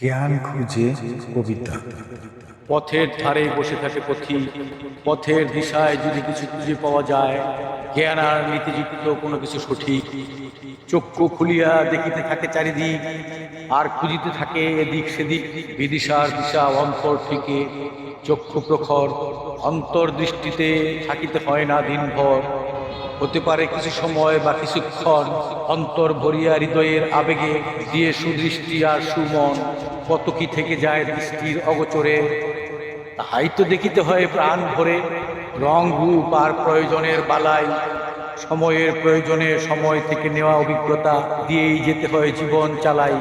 জ্ঞান খুঁজে কবিতা। পথের ধারে বসে থাকে পথি, পথের দিশায় যদি কিছু খুঁজে পাওয়া যায়, জ্ঞান আর নীতিযুক্ত কোনো কিছু সঠিক। চক্ষু খুলিয়া দেখিতে থাকে চারিদিক, আর খুঁজিতে থাকে এদিক সেদিক, বিদিশার দিশা অন্তর থেকে। চক্ষু প্রখর অন্তর্দৃষ্টিতে থাকিতে হয় না দিনভর। হতে পারে কিছু সময় বা কিছুক্ষণ অন্তর ভরিয়া হৃদয়ের আবেগে দিয়ে সুদৃষ্টি আর সুমন কত কি থেকে যায় দৃষ্টির অগোচরে। তাহাই তো দেখিতে হয় প্রাণ ভরে রং, রূপ আর প্রয়োজনের বালাই। সময়ের প্রয়োজনে সময় থেকে নেওয়া অভিজ্ঞতা দিয়েই যেতে হয় জীবন চালাই।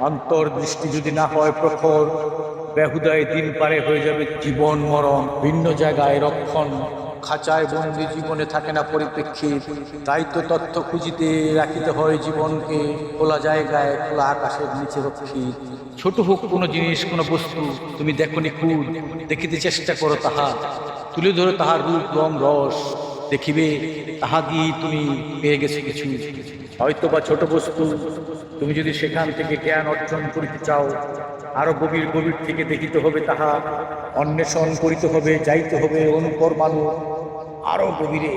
অন্তর্দৃষ্টি যদি না হয় প্রখর, বেহুদায় দিন পারে হয়ে যাবে জীবন মরণ। ভিন্ন জায়গায় রক্ষণ। খাঁচায় বন্দী জীবনে থাকে না পরিপ্রেক্ষিত। তাই তো তথ্য খুঁজিতে রাখিতে হয় জীবনকে, খোলা জায়গায়, খোলা আকাশের নিচে রক্ষিত। ছোট হোক কোনো জিনিস, কোনো বস্তু, তুমি দেখো নিখুঁত দেখিতে চেষ্টা করো তাহা, তুলে ধরে তাহার রূপ, রং, রস। দেখিবে, তাহা দিয়ে তুমি পেয়ে গেছো কিছু। হয়তো বা ছোট বস্তু, তুমি যদি সেখান থেকে জ্ঞান অর্জন করিতে চাও, আরও গভীর গভীর থেকে দেখিতে হবে তাহা, অন্বেষণ করিতে হবে, যাইতে হবে অনুপরমাণু আরও গভীরে,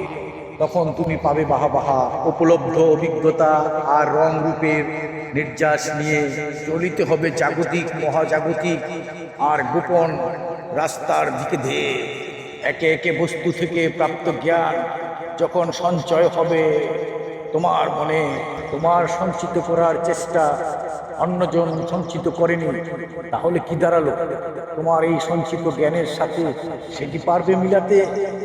তখন তুমি পাবে বাহা বাহা উপলব্ধ অভিজ্ঞতা আর রং রূপের নির্যাস নিয়ে চলিতে হবে জাগতিক, মহাজাগতিক আর গোপন রাস্তার দিকে ধেয়ে। একে একে বস্তু থেকে প্রাপ্ত জ্ঞান যখন সঞ্চয় হবে, তোমার মনে তোমার সঞ্চিত করার চেষ্টা অন্যজন সঞ্চিত করেনি, তাহলে কি দাঁড়াল? তোমার এই সঞ্চিত জ্ঞানের সাথে সে কি পারবে মিলাতে?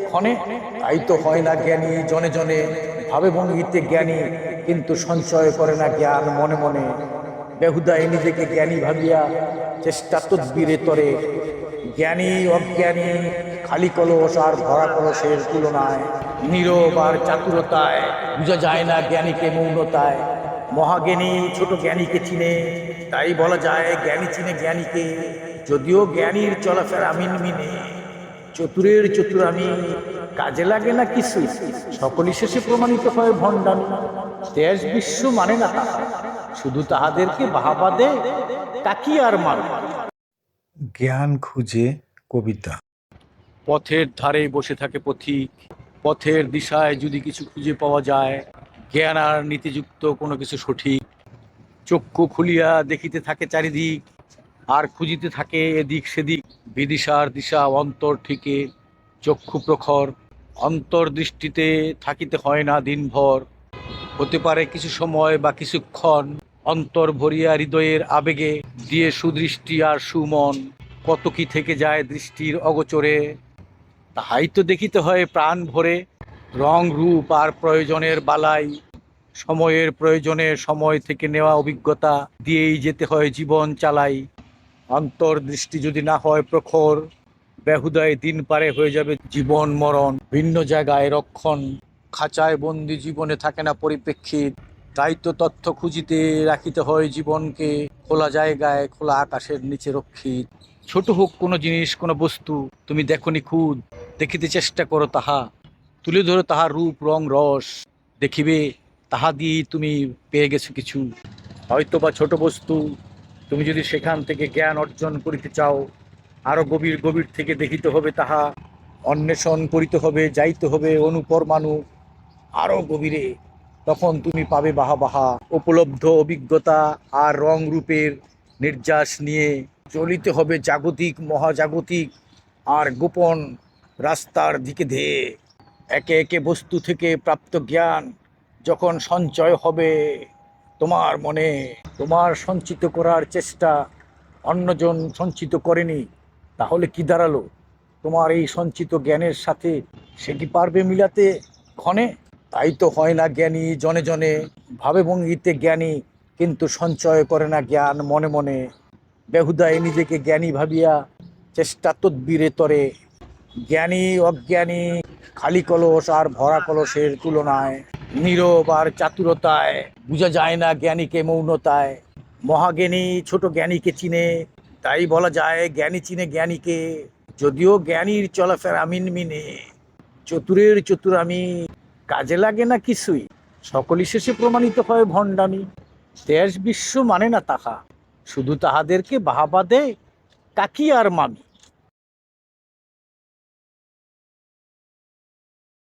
ক্ষণে? তাই তো হয় না জ্ঞানী, জনে জনে। ভাবে ভঙ্গিতে জ্ঞানী, কিন্তু সঞ্চয় করে না জ্ঞান মনে মনে। বেহুদায় নিজেকে জ্ঞানী ভাবিয়া চেষ্টা তদ্বিরে তরে। জ্ঞানী অজ্ঞানী, খালি কলস আর ভরা কলসের তুলনায় নীরব আর চাতুরতায়, বোঝা যায় না জ্ঞানীকে মৌনতায়। মহাজ্ঞানী ছোট জ্ঞানীকে চিনে, তাই বলা যায় জ্ঞানী চিনে জ্ঞানীকে, যদিও জ্ঞানীর চলাফেরা মিনমিনে। চতুরের চতুরামি কাজে লাগে না কিছু, সকলই শেষে প্রমাণিত হয় ভণ্ডামি। দেশ বিশ্ব মানে না শুধু তাহাদেরকে বাহাবা দে তাকি আর মান জ্ঞান খুঁজে কবিতা। পথের ধারে বসে থাকে পথিক, পথের দিশায় যদি কিছু খুঁজে পাওয়া যায়, জ্ঞান আর নীতিযুক্ত কোনো কিছু সঠিক। চক্ষু খুলিয়া দেখিতে থাকে চারিদিক, আর খুঁজিতে থাকে এদিক সেদিক। বিদিশার দিশা অন্তর থেকে চক্ষু প্রখর, অন্তর্দৃষ্টিতে থাকিতে হয় না দিনভর। হতে পারে কিছু সময় বা কিছুক্ষণ অন্তর ভরিয়া হৃদয়ের আবেগে দিয়ে সুদৃষ্টি আর সুমন কত কি থেকে যায় দৃষ্টির অগোচরে। তাহাই তো দেখিতে হয় প্রাণ ভরে রং রূপ আর প্রয়োজনের বালাই। সময়ের প্রয়োজনে সময় থেকে নেওয়া অভিজ্ঞতা দিয়েই যেতে হয় জীবন চালাই। অন্তর্দৃষ্টি যদি না হয় প্রখর, বেহুদায় দিন পারে হয়ে যাবে জীবন মরণ। ভিন্ন জায়গায় রক্ষণ, খাঁচায় বন্দি জীবনে থাকে না পরিপ্রেক্ষিত। তো তথ্য খুঁজিতে রাখিতে হয় জীবনকে, খোলা জায়গায়, খোলা আকাশের নিচে রক্ষিত। ছোট হোক কোনো জিনিস, কোনো বস্তু, তুমি দেখো খুদ দেখিতে চেষ্টা করো তাহা, তুলে ধরো তাহার রূপ, রং, রস, দেখিবে তাহা দিয়েই তুমি পেয়ে গেছো কিছু। হয়তো বা ছোট বস্তু, তুমি যদি সেখান থেকে জ্ঞান অর্জন করিতে চাও, আরও গভীর গভীর থেকে দেখিতে হবে তাহা, অন্বেষণ করিতে হবে, যাইতে হবে অনুপরমাণু, আরও গভীরে। তখন তুমি পাবে বাহা বাহা। উপলব্ধ অভিজ্ঞতা আর রং রূপের নির্যাস নিয়ে চলিতে হবে জাগতিক, মহাজাগতিক আর গোপন রাস্তার দিকে ধেয়ে। একে একে বস্তু থেকে প্রাপ্ত জ্ঞান যখন সঞ্চয় হবে তোমার মনে, তোমার সঞ্চিত করার চেষ্টা অন্যজন সঞ্চিত করেনি, তাহলে কি দাঁড়াল? তোমার এই সঞ্চিত জ্ঞানের সাথে সে কি পারবে মিলাতে ক্ষণে? তাই তো হয় না জ্ঞানী জনে জনে। ভাবে ভঙ্গিতে জ্ঞানী, কিন্তু সঞ্চয় করে না জ্ঞান মনে মনে। বেহুদায় নিজেকে জ্ঞানী ভাবিয়া চেষ্টা তদ্বিরে তরে। জ্ঞানী, অজ্ঞানী, খালি কলস আর ভরা কলসের তুলনায়। নীরব আর চাতুরতায়, বোঝা যায় না জ্ঞানীকে মৌনতায়। মহাজ্ঞানী ছোট জ্ঞানীকে চিনে, তাই বলা যায় জ্ঞানী চিনে জ্ঞানীকে। যদিও জ্ঞানীর চলাফেরা মিনমিনে, চতুরের চতুরামি কাজে লাগে না কিছুই। সকলই শেষে প্রমাণিত হয় ভণ্ডামি। দেশ বিশ্ব মানে না তাহা। শুধু তাহাদেরকে বাহাবা দেয় কাকি আর মামি।